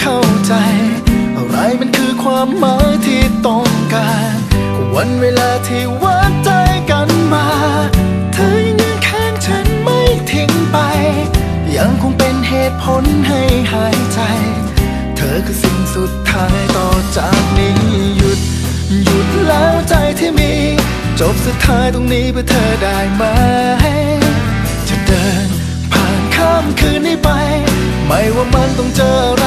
เข้าใจ อะไรมันคือความหมายที่ต้องการวันเวลาที่วัดใจกันมา เธอยังยืนข้างฉันไม่ทิ้งไป ยังคงเป็นเหตุผลให้หายใจ เธอคือสิ่งสุดท้ายต่อจากนี้หยุด หยุดแล้วใจที่มี จบสุดท้ายตรงนี้เพื่อเธอได้ไหม จะเดินผ่านข้ามคืนนี้ไป ไม่ว่ามันต้องเจออะไร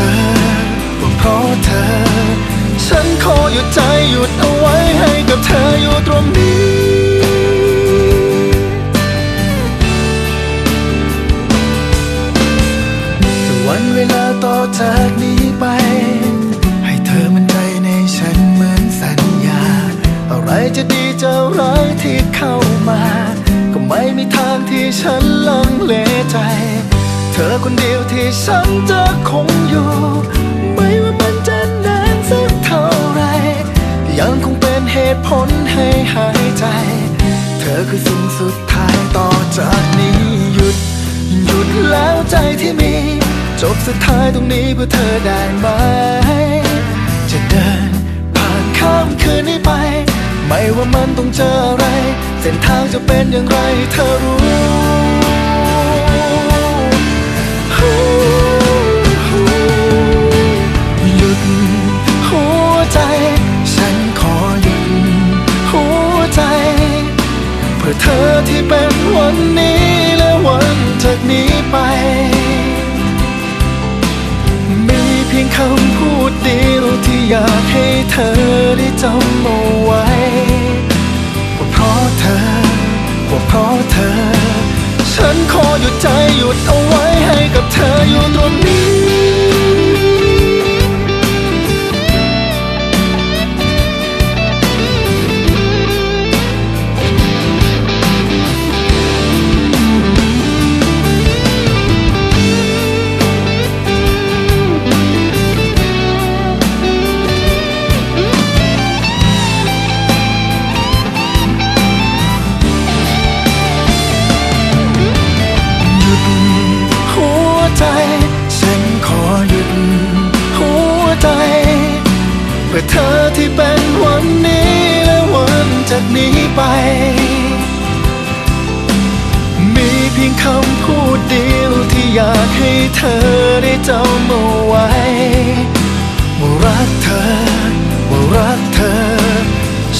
อว่าเพราะเธอ ฉันขอหยุดใจหยุดเอาไว้ให้กับเธออยู่ตรงนี้วันเวลาต่อจากนี้ไป ให้เธอมั่นใจในฉันเหมือนสัญญา อะไรจะดีจะร้ายที่เข้ามา ก็ไม่มีทางที่ฉันลังเลใจ อคนเดียวที่ฉันจะคงอยู่ ไม่ว่ามันจะนานสักเท่าไร ยังคงเป็นเหตุผลให้หายใจ เธอคือสิ่งสุดท้ายต่อจากนี้หยุด หยุดแล้วใจที่มี จบสุดท้ายตรงนี้เพื่อเธอได้ไหม จะเดินผ่านข้ามคืนนี้ไป ไม่ว่ามันต้องเจออะไร เส้นทางจะเป็นอย่างไรเธอรู้ พื่อเธอที่เป็นวันนี้และวันจากนี้ไป มีเพียงคำพูดเดียวที่อยากให้เธอได้จำเอาไว้ พื่อเธอที่เป็นวันนี้และวันจากนี้ไป มีเพียงคำพูดเดียวที่อยากให้เธอได้จำเอาไว้ว่ารักเธอว่ารักเธอ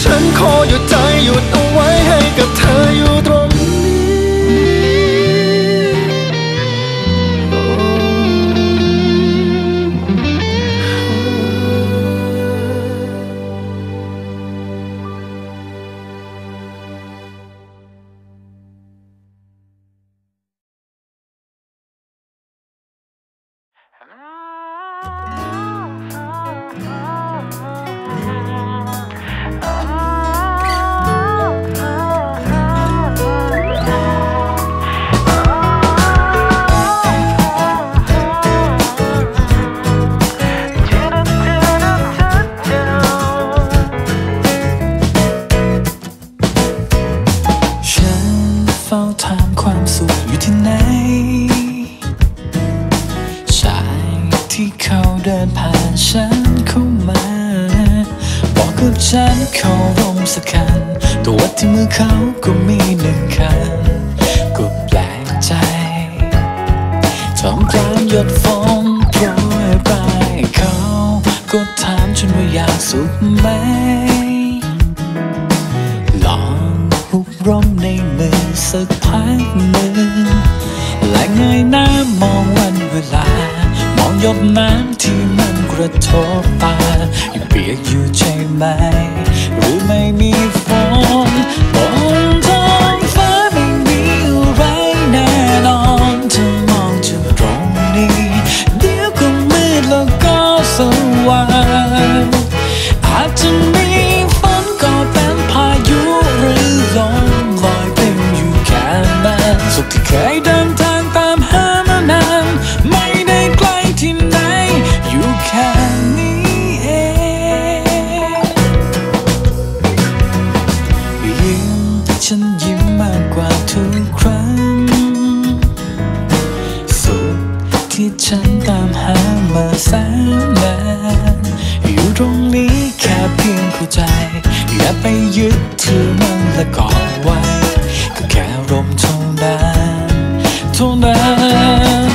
ฉันขอหยุดใจหยุดเอาไว้ให้กับเธอ ที่เขาเดินผ่านฉันเข้ามา บอกกับฉันเขารมสักคันตัวที่มือเขาก็มีหนึ่งคันก็แปลกใจทำกลางหยดฝนโปรยปลายเขาก็ถามฉันว่าอยากสุขไหม ลองหุบร่มในมือสักพักหนึ่งและเงยหน้ามองวันเวลา หยดน้ำที่มันกระทบตายังเปียกอยู่ใช่ไหมหรือไม่มีฝน รงนี้แค่เพียงเข้าใจ อย่าไปยึดถือมันและกอดไว้ ก็แค่ลมเท่านั้นเท่านั้น